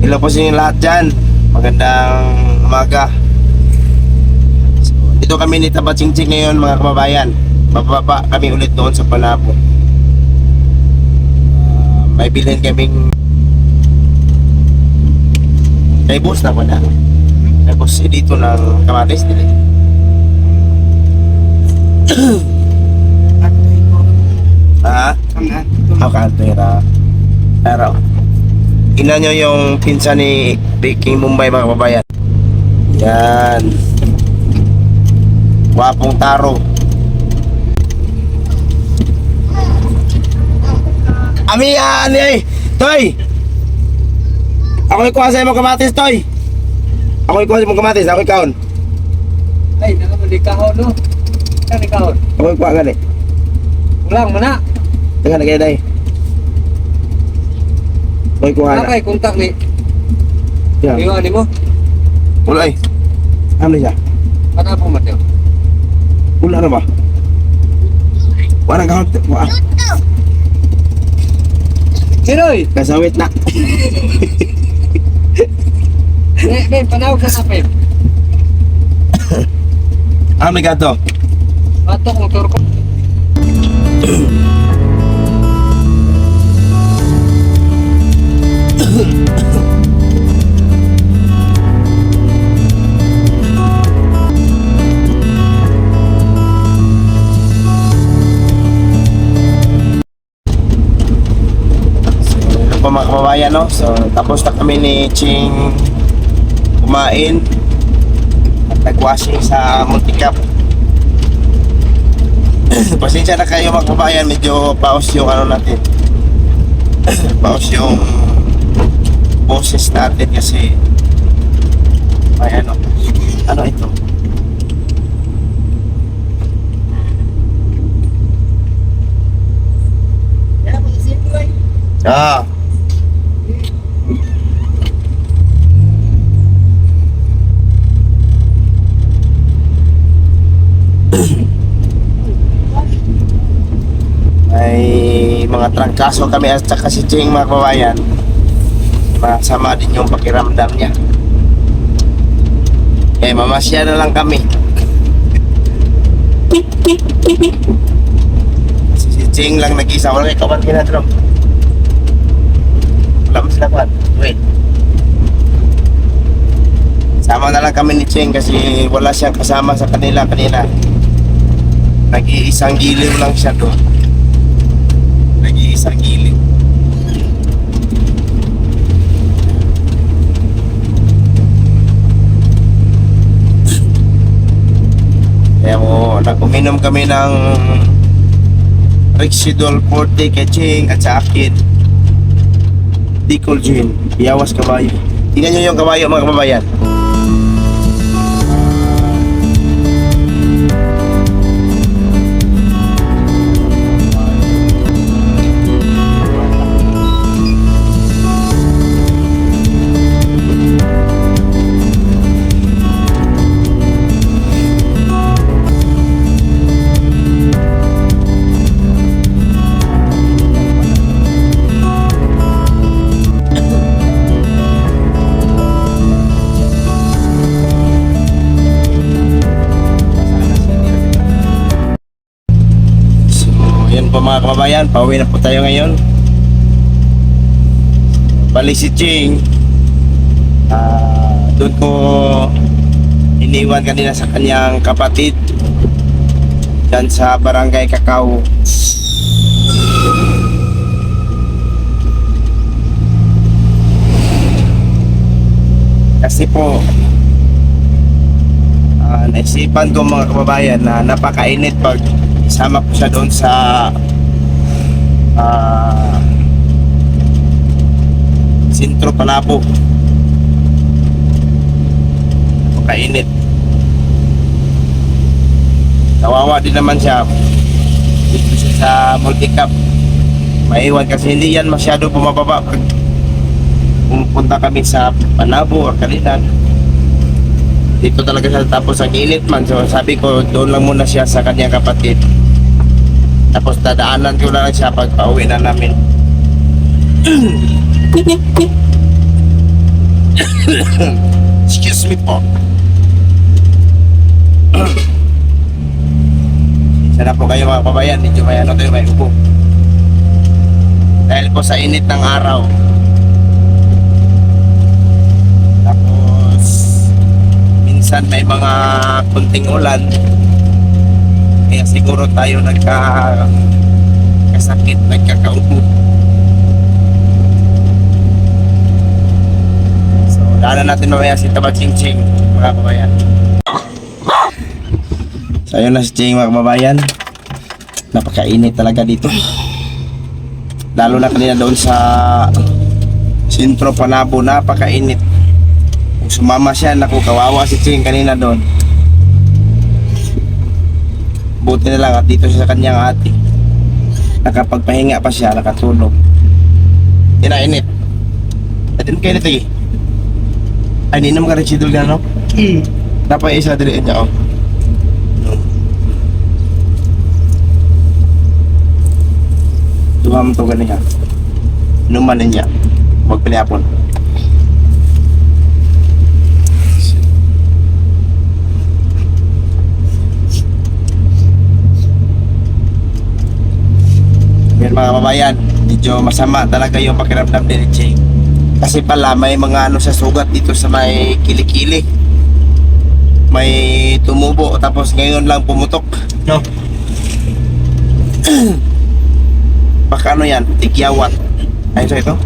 Hello po sa inyo lahat dyan. Magandang umaga. So, dito kami ni Tabatsingtsing ngayon mga kababayan. Bababa kami ulit doon sa Panabo. Ah, may bilhin kaming kay boss na ko na. Kay boss eh, dito ng kamatis dili. Ha? Ako kantera. Pero, ina nyo yung pinsan ni Baking Mumbai mga kababayan. Yan. Wapong taro. Ami, ah, ano eh? Toy! Ako ikuha sa mga kamatis, Toy! Ako ikuha sa mga kamatis, ako ikaon. Ay, naka mo di kahon no. Kan kahon. Ako ikuha gani. Ulang mana? Tengah na kayo, Day. Ako ikuha na. Apa kontak ni? Yan. Iyo ani mo? Wala eh. Ano siya? Kana po matyo. Wala na ba? Wala ka Wala. Siroy, Kasawit na. ne ne panaw ka sa pep. Ano may gato? Batok motor ko. Kababayan, no? So, tapos na kami ni Ching kumain at nag-washing sa multicap. Pasensya na kayo mga kababayan, medyo paus yung ano natin. paus yung boses natin kasi may ano, ano ito? Ah. May mga trangkaso kami at saka si Ching mga kababayan. Masama din yung pakiramdam niya. Eh, mamasya na lang kami. Si Ching lang nag-isa. Wala kay kawan kinadrom. Wala mo sila. Wait. Sama na lang kami ni Ching kasi wala siyang kasama sa kanila kanina. Nag-iisang giliw lang siya doon. Nag-iisang giliw. Kaya mo, nag-uminom kami ng Rexidol 40 kay Ching at sa akin. Dicol Gin, Iyawas Kabayo. Tingnan nyo yung kabayo mga kababayan. Yan po mga kababayan, pauwi na po tayo ngayon. Bali si Ching, ah, doon ko iniwan kanina sa kanyang kapatid dyan sa barangay Kakao. Kasi po, ah, naisipan ko mga kababayan na napakainit pag isama ko siya doon sa ah, Sintro Palapo. Napakainit. Kawawa din naman siya. Dito siya sa multicap. Maiwan kasi hindi yan masyado bumababa pag pumunta kami sa Panabo or Kalinan. Dito talaga siya tapos ang init man. So sabi ko doon lang muna siya sa kanyang kapatid. Tapos dadaanan ko na lang siya pag pauwi na namin. Excuse me po. Sana po kayo mga kabayan, medyo may ano tayo, may upo. Dahil po sa init ng araw. Tapos, minsan may mga kunting ulan. Kaya siguro tayo nagka kasakit, nagkakaupo. So, daanan natin mamaya si Taba Ching Ching, mga kabayan. So, ayun na si Ching, mga kababayan. Napakainit talaga dito. Lalo na kanina doon sa Sintro Panabo, napakainit. Kung sumama siya, naku, kawawa si Ching kanina doon. Buti na lang at dito siya sa kanyang ate. Nakapagpahinga pa siya, nakatulog. Inainit. At din kayo nito eh. Ay, ninam ka rin si Dulga, no? Hmm. Dapat isa dili niya, oh. Duha mo to ganiya. Inuman niya. Huwag pinapon. Yan mga kababayan, medyo masama talaga yung pakiramdam ni Richie. Kasi pala may mga ano sa sugat dito sa may kilikili. May tumubo tapos ngayon lang pumutok. No? Baka ano yan? Tigyawat. Ay, ito ito?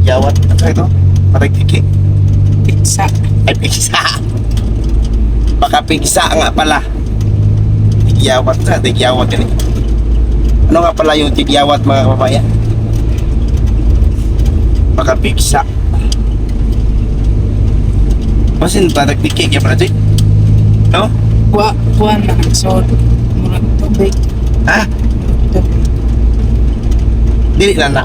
Tigyawat. Ito ito? Maragtiki. Pizza. Ay, pigsa. Baka pigsa nga pala. Tigyawat na, tigyawat yan eh. Ano nga pala yung tigyawat mga kababayan? Baka pigsa. Masin parang tiki kaya pala No? Kuha, kuha na. So, murag tubig. Ha? Tubig. Dili na na.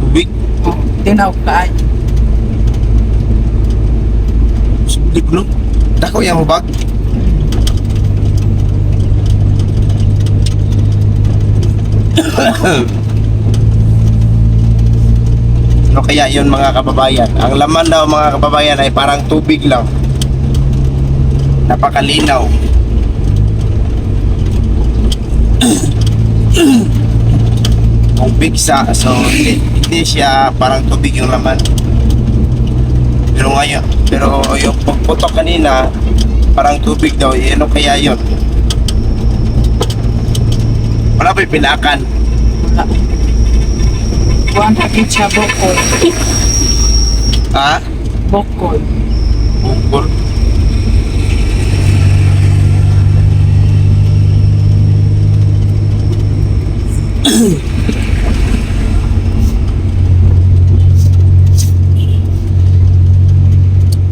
Tubig. Oh, tinaw ka ay. Sublik no? Dako yung hubag. Ano kaya yun mga kababayan? Ang laman daw mga kababayan ay parang tubig lang. Napakalinaw. Kung bigsa, so hindi, hindi siya parang tubig yung laman. Pero ngayon, pero yung pagputok kanina, parang tubig daw. Eh, ano kaya yun? Wala ba yung pinakan? Wala. Kuha na pizza bokol. Ha? Bokol. Bukol.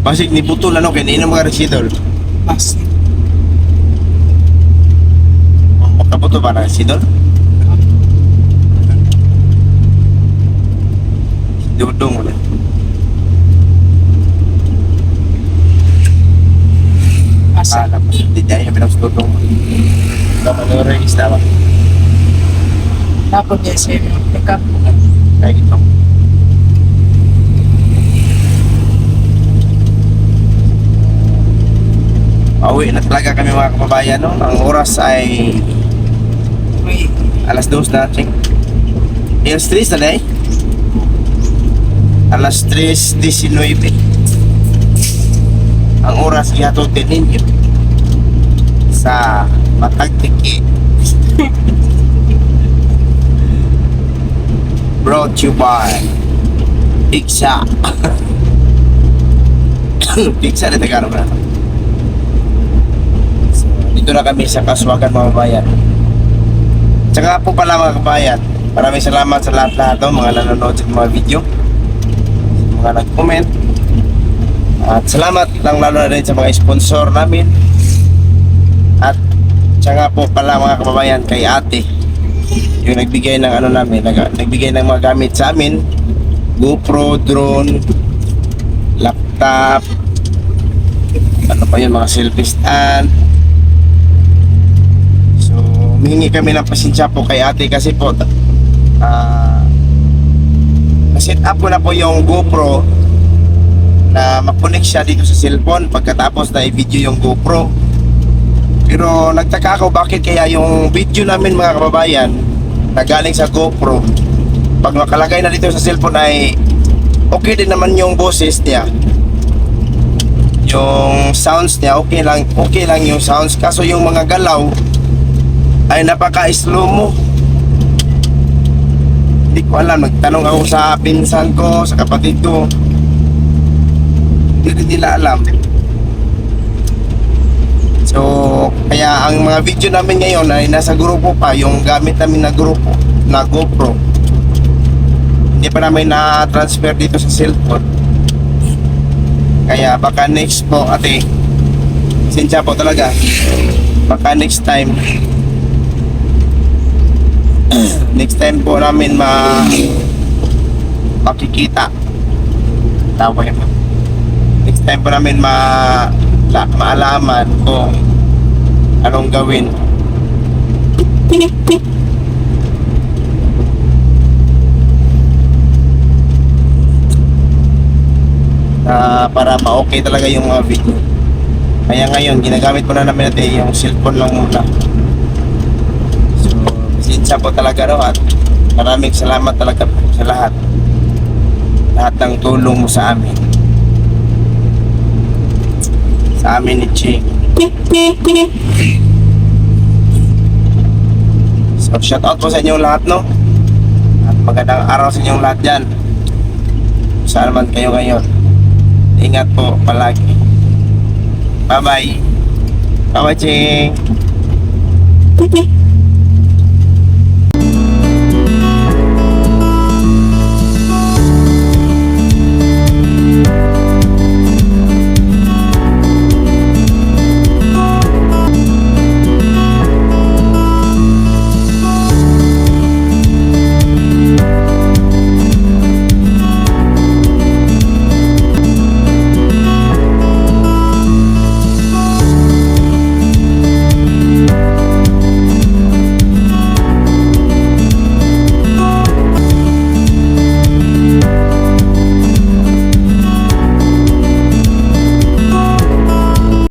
Basig ni Putol ano kaya ininom ka residol. Basi. Makaputo ba na residol? Dudong mo Asa. Tapos di dahil pinang dudong mo. Kamanuro yung isda ba? Tapos niya siya pick up. Kayak gitu. Pauwi na talaga kami mga kababayan no? Ang oras ay Uy, alas 2 na ching. Alas 3 na eh. Alas 3.19 Ang oras ihatutin ninyo Sa Matagtiki Brought to you by Pizza. Pizza na Tagalog na Dito na kami sa Kaswagan mga kabayan Tsaka po pala mga kabayan Maraming salamat sa lahat-lahat no, mga nanonood sa mga video mga nag-comment. At salamat lang lalo na rin sa mga sponsor namin. At tsaka po pala mga kababayan kay ate. Yung nagbigay ng ano namin nag, nagbigay ng mga gamit sa amin. GoPro, drone laptop ano pa yun mga selfie stand humingi kami ng pasensya po kay ate kasi po ah kasi set up ko na po yung GoPro na makonek siya dito sa cellphone pagkatapos na i-video yung GoPro. Pero nagtaka ako bakit kaya yung video namin mga kababayan na galing sa GoPro pag nakalagay na dito sa cellphone ay okay din naman yung boses niya. Yung sounds niya okay lang, okay lang yung sounds kaso yung mga galaw ay napaka-slow mo. Hindi ko alam, nagtanong ako sa pinsan ko, sa kapatid ko. Hindi rin nila alam. So, kaya ang mga video namin ngayon ay nasa grupo pa, yung gamit namin na grupo, na GoPro. Hindi pa namin na-transfer dito sa cellphone. Kaya baka next po, ate, sinsya po talaga. Baka next time, next time po namin ma makikita. Tawa yun. Next time po namin ma la, maalaman kung anong gawin. na para ma-okay talaga yung mga video. Kaya ngayon, ginagamit po na namin natin yung cellphone lang muna. Pasensya po talaga no at maraming salamat talaga po sa lahat. Lahat ng tulong mo sa amin. Sa amin ni Ching. So, shout out po sa inyong lahat, no? At magandang araw sa inyong lahat dyan. Saan man kayo ngayon. Ingat po palagi. Bye-bye. Bye-bye, Ching.